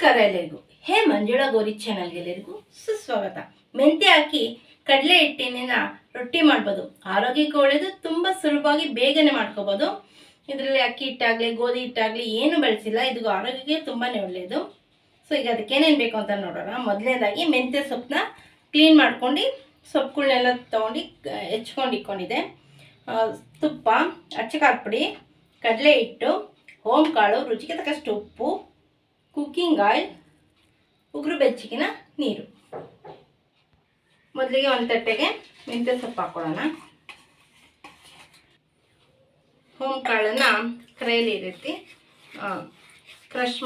ನಮಸ್ಕಾರ ಎಲ್ಲರಿಗೂ ಹೇ ಮಂಜುಳಾ ಗೋರಿ ಚಾನಲ್ಗೆ ಎಲ್ಲರಿಗೂ ಸುಸ್ವಾಗತ. ಮೆಂತ್ಯ ಹಾಕಿ ಕಡಲೆ ಹಿಟ್ಟಿನ ರೊಟ್ಟಿ ಮಾಡ್ಬೋದು. ಆರೋಗ್ಯಕ್ಕೆ ಒಳ್ಳೆಯದು ತುಂಬ ಸುಲಭವಾಗಿ ಬೇಗನೆ ಮಾಡ್ಕೋಬೋದು. ಇದರಲ್ಲಿ ಅಕ್ಕಿ ಹಿಟ್ಟಾಗಲಿ, ಗೋಧಿ ಹಿಟ್ಟಾಗಲಿ ಏನು ಬಳಸಿಲ್ಲ, ಇದು ಆರೋಗ್ಯಕ್ಕೆ ತುಂಬಾ ಒಳ್ಳೆಯದು ಸೊ, ಈಗ ಅದಕ್ಕೆ ಏನೇನು ಬೇಕು ಅಂತ ನೋಡೋಣ. ಮೊದಲನೇದಾಗಿ ಮೆಂತ್ಯ ಸೊಪ್ಪನ್ನ ಕ್ಲೀನ್ ಮಾಡ್ಕೊಂಡು ಸೊಪ್ಪುಗಳನ್ನೆಲ್ಲ ತೊಗೊಂಡು ಹೆಚ್ಕೊಂಡು ಇಟ್ಕೊಂಡಿದ್ದೆ ತುಪ್ಪ ಅಚ್ಚಕಾರದ ಪುಡಿ, ಕಡಲೆ ಹಿಟ್ಟು ಹೋಮ್ ಕಾಳು ರುಚಿಗೆ ತಕ್ಕಷ್ಟು ಉಪ್ಪು ಕುಕ್ಕಿಂಗ್ ಆಯಿಲ್, ಉಗುರು ಬೆಚ್ಚಗಿನ ನೀರು. ಮೊದಲಿಗೆ ಒಂದು ತಟ್ಟೆಗೆ ಮೆಂತ್ಯ ಸೊಪ್ಪು ಹಾಕೊಳ್ಳೋಣ. ಹೋಮ್ ಕಾಳನ್ನು ಕ್ರೈಲಿ ರೀತಿ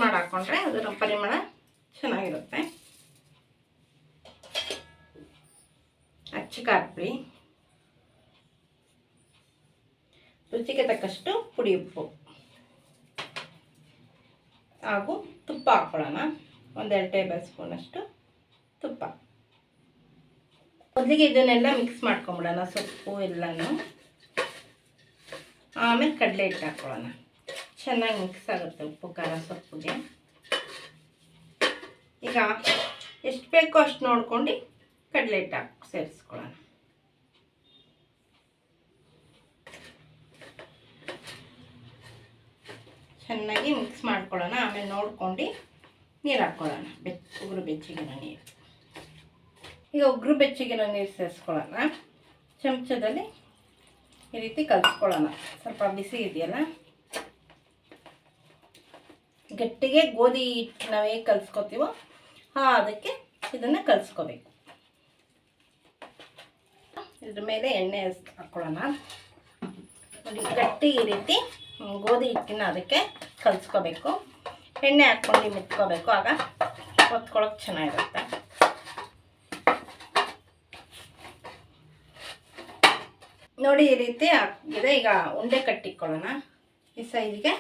ಮಾಡಿ ಹಾಕ್ಕೊಂಡ್ರೆ ಅದರ ಪರಿಮಳ ಚೆನ್ನಾಗಿರುತ್ತೆ. ಅಚ್ಚ ಖಾರದ ಪುಡಿ ರುಚಿಗೆ ತಕ್ಕಷ್ಟು ಪುಡಿ ಉಪ್ಪು. ಹಾಗೂ ತುಪ್ಪ ಹಾಕ್ಕೊಳ್ಳೋಣ ಒಂದೆರಡು ಟೇಬಲ್ ಸ್ಪೂನಷ್ಟು ತುಪ್ಪ. ಮೊದಲಿಗೆ ಇದನ್ನೆಲ್ಲ ಮಿಕ್ಸ್ ಮಾಡ್ಕೊಂಬಿಡೋಣ, ಸೊಪ್ಪು ಎಲ್ಲನೂ. ಆಮೇಲೆ ಕಡಲೆ ಹಿಟ್ಟು ಹಾಕ್ಕೊಳ್ಳೋಣ ಚೆನ್ನಾಗಿ ಮಿಕ್ಸ್ ಆಗುತ್ತೆ ಉಪ್ಪು, ಖಾರ, ಸೊಪ್ಪುಗೆ. ಈಗ ಎಷ್ಟು ಬೇಕೋ ಅಷ್ಟು ನೋಡ್ಕೊಂಡು ಕಡಲೆ ಹಿಟ್ಟು ಹಾಕಿ ಸೇರಿಸ್ಕೊಳ್ಳೋಣ ಚೆನ್ನಾಗಿ ಮಿಕ್ಸ್ ಮಾಡ್ಕೊಳ್ಳೋಣ. ಆಮೇಲೆ ನೋಡ್ಕೊಂಡು ನೀರು ಹಾಕ್ಕೊಳ್ಳೋಣ. ಬೆಚ್ಚ, ಉಗುರು ಬೆಚ್ಚಿಗಿನ ನೀರು. ಈಗ ಉಗುರು ಬೆಚ್ಚಗಿನ ನೀರು ಸೇರಿಸ್ಕೊಳ್ಳೋಣ. ಚಮಚದಲ್ಲಿ ಈ ರೀತಿ ಕಲಿಸ್ಕೊಳ್ಳೋಣ. ಸ್ವಲ್ಪ ಬಿಸಿ ಇದೆಯಲ್ಲ? ಗಟ್ಟಿಗೆ ಗೋಧಿ ಹಿಟ್ಟು ನಾವು ಹೇಗೆ ಕಲಿಸ್ಕೊತೀವೋ ಹಾಂ ಅದಕ್ಕೆ ಇದನ್ನು ಕಲಿಸ್ಕೋಬೇಕು. ಇದ್ರ ಮೇಲೆ ಎಣ್ಣೆ ಹಾಕ್ಕೊಳ್ಳೋಣ ಗಟ್ಟಿ ಈ ರೀತಿ ಗೋಧಿ ಹಿಟ್ಟಿನ ಅದಕ್ಕೆ ಕಲಿಸ್ಕೋಬೇಕು. ಎಣ್ಣೆ ಹಾಕ್ಕೊಂಡು ಮುಟ್ಕೋಬೇಕು ಆಗ ಹೊತ್ಕೊಳಕ್ಕೆ ಚೆನ್ನಾಗಿರುತ್ತೆ. ನೋಡಿ ಈ ರೀತಿ ಆಗಿದೆ ಈಗ ಉಂಡೆ ಕಟ್ಟಿಕೊಳ್ಳೋಣ. ಈ ಸೈಜಿಗೆ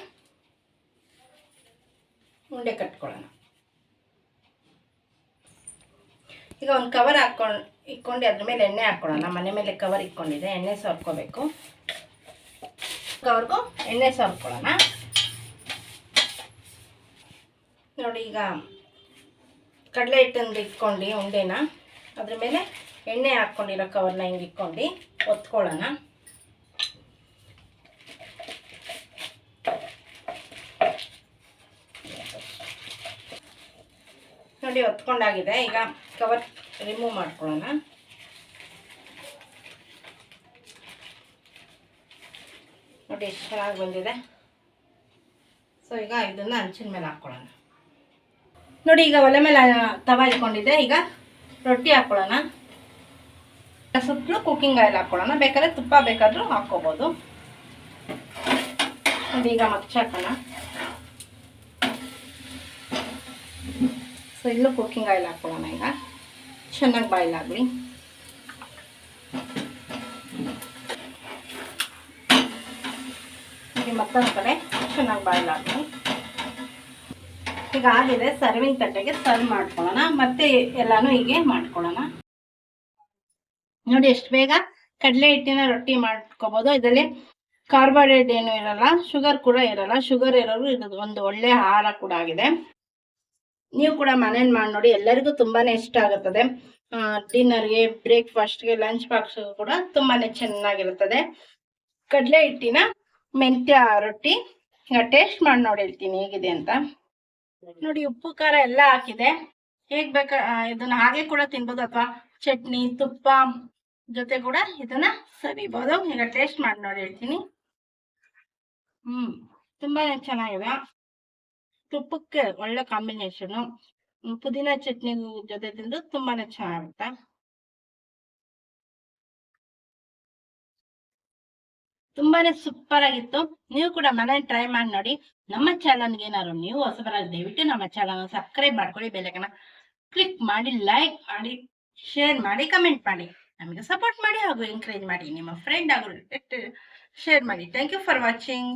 ಉಂಡೆ ಕಟ್ಕೊಳ್ಳೋಣ. ಈಗ ಒಂದು ಕವರ್ ಹಾಕ್ಕೊಂಡು ಇಟ್ಕೊಂಡು ಅದ್ರ ಮೇಲೆ ಎಣ್ಣೆ ಹಾಕ್ಕೊಳ್ಳೋಣ ಮನೆ ಮೇಲೆ ಕವರ್ ಇಟ್ಕೊಂಡಿದೆ ಎಣ್ಣೆ ಸೋರ್ಕೋಬೇಕು ಕವರ್ಗೂ ಎಣ್ಣೆ ಸೋರ್ಕೊಳ್ಳೋಣ ನೋಡಿ ಈಗ ಕಡಲೆ ಹಿಟ್ಟನ್ನು ಇಟ್ಕೊಂಡು ಉಂಡೆನ ಅದ್ರ ಮೇಲೆ ಎಣ್ಣೆ ಹಾಕ್ಕೊಂಡಿರೋ ಕವರ್ನ ಹಿಂಗೆ ಇಟ್ಕೊಂಡು ಒತ್ಕೊಳ್ಳೋಣ ನೋಡಿ ಒತ್ಕೊಂಡಾಗಿದೆ ಈಗ ಕವರ್ ರಿಮೂವ್ ಮಾಡ್ಕೊಳ್ಳೋಣ ಎಷ್ಟು ಚೆನ್ನಾಗಿ ಬಂದಿದೆ. ಸೊ ಈಗ ಇದನ್ನು ಹಂಚಿನ ಮೇಲೆ ಹಾಕ್ಕೊಳ್ಳೋಣ. ನೋಡಿ, ಈಗ ಒಲೆ ಮೇಲೆ ತವ ಇಟ್ಕೊಂಡಿದ್ದೆ. ಈಗ ರೊಟ್ಟಿ ಹಾಕ್ಕೊಳ್ಳೋಣ. ಸುತ್ತಲೂ ಕುಕ್ಕಿಂಗ್ ಆಯಿಲ್ ಹಾಕ್ಕೊಳ್ಳೋಣ. ಬೇಕಾದ್ರೆ ತುಪ್ಪ ಬೇಕಾದರೂ ಹಾಕ್ಕೋಬೋದು. ನೋಡಿ, ಈಗ ಹಾಕೋಣ. ಸೊ ಇಲ್ಲೂ ಕುಕ್ಕಿಂಗ್ ಆಯಿಲ್ ಹಾಕ್ಕೊಳ್ಳೋಣ ಈಗ. ಚೆನ್ನಾಗಿ ಬಾಯ್ಲ್ ಆಗಲಿ ಈಗ ಮತ್ತೊಂದು ಕಡೆ ಚೆನ್ನಾಗಿ ಬಾಯ್ಲ್ ಆಗಲಿ ಈಗ ಆಗಿದೆ ಸರ್ವಿಂಗ್ ತಟ್ಟೆಗೆ ಸರ್ವ್ ಮಾಡ್ಕೊಳ್ಳೋಣ, ಮತ್ತೆ ಎಲ್ಲಾನು ಹೀಗೆ ಮಾಡ್ಕೊಳ್ಳೋಣ. ನೋಡಿ ಎಷ್ಟು ಬೇಗ ಕಡಲೆ ಹಿಟ್ಟಿನ ರೊಟ್ಟಿ ಮಾಡ್ಕೋಬೋದು. ಇದರಲ್ಲಿ ಕಾರ್ಬೋಹೈಡ್ರೇಟ್ ಏನು ಇರಲ್ಲ ಶುಗರ್ ಕೂಡ ಇರಲ್ಲ. ಶುಗರ್ ಇರೋರು ಇದು ಒಂದು ಒಳ್ಳೆ ಆಹಾರ ಕೂಡ ಆಗಿದೆ. ನೀವು ಕೂಡ ಮನೇಲಿ ಮಾಡಿ ನೋಡಿ, ಎಲ್ಲರಿಗೂ ತುಂಬಾನೇ ಇಷ್ಟ ಆಗುತ್ತದೆ. ಡಿನ್ನರ್ಗೆ ಬ್ರೇಕ್ಫಾಸ್ಟ್ಗೆ ಲಂಚ್ ಬಾಕ್ಸ್ ಕೂಡ ತುಂಬಾನೇ ಚೆನ್ನಾಗಿರುತ್ತದೆ. ಕಡಲೆ ಹಿಟ್ಟಿನ ಮೆಂತ್ಯ ರೊಟ್ಟಿ ಈಗ ಟೇಸ್ಟ್ ಮಾಡಿ ನೋಡಿ ಹೇಳ್ತೀನಿ ಹೇಗಿದೆ ಅಂತ. ನೋಡಿ ಉಪ್ಪು, ಖಾರ ಎಲ್ಲ ಹಾಕಿದೆ. ಹೇಗ್ ಬೇಕ ಇದನ್ನ ಹಾಗೆ ಕೂಡ ತಿನ್ಬೋದು ಅಥವಾ ಚಟ್ನಿ, ತುಪ್ಪ ಜೊತೆ ಕೂಡ ಇದನ್ನ ಸವಿಬಹುದು ಈಗ ಟೇಸ್ಟ್ ಮಾಡಿ ನೋಡಿ ಹೇಳ್ತೀನಿ ಹ್ಮ್, ತುಂಬಾನೇ ಚೆನ್ನಾಗಿದೆ. ತುಪ್ಪಕ್ಕೆ ಒಳ್ಳೆ ಕಾಂಬಿನೇಷನ್ ಪುದೀನ ಚಟ್ನಿ ಜೊತೆ ತಿಂದು ತುಂಬಾನೇ ಚೆನ್ನಾಗಿರುತ್ತೆ. ತುಂಬಾನೇ ಸೂಪರ್ ಆಗಿತ್ತು. ನೀವು ಕೂಡ ಮನೆ ಟ್ರೈ ಮಾಡಿ ನೋಡಿ. ನಮ್ಮ ಚಾನಲ್ಗೆ ಏನಾದ್ರು ನೀವು ಹೊಸಬರಾಗಿ ದಯವಿಟ್ಟು ನಮ್ಮ ಚಾನಲ್ ಸಬ್ಸ್ಕ್ರೈಬ್ ಮಾಡ್ಕೊಳ್ಳಿ ಬೆಲೆಗನ ಕ್ಲಿಕ್ ಮಾಡಿ ಲೈಕ್ ಮಾಡಿ ಶೇರ್ ಮಾಡಿ ಕಮೆಂಟ್ ಮಾಡಿ. ನಮಗೆ ಸಪೋರ್ಟ್ ಮಾಡಿ ಹಾಗೂ ಎಂಕರೇಜ್ ಮಾಡಿ. ನಿಮ್ಮ ಫ್ರೆಂಡ್ ಹಾಗೂ ಶೇರ್ ಮಾಡಿ. Thank you for watching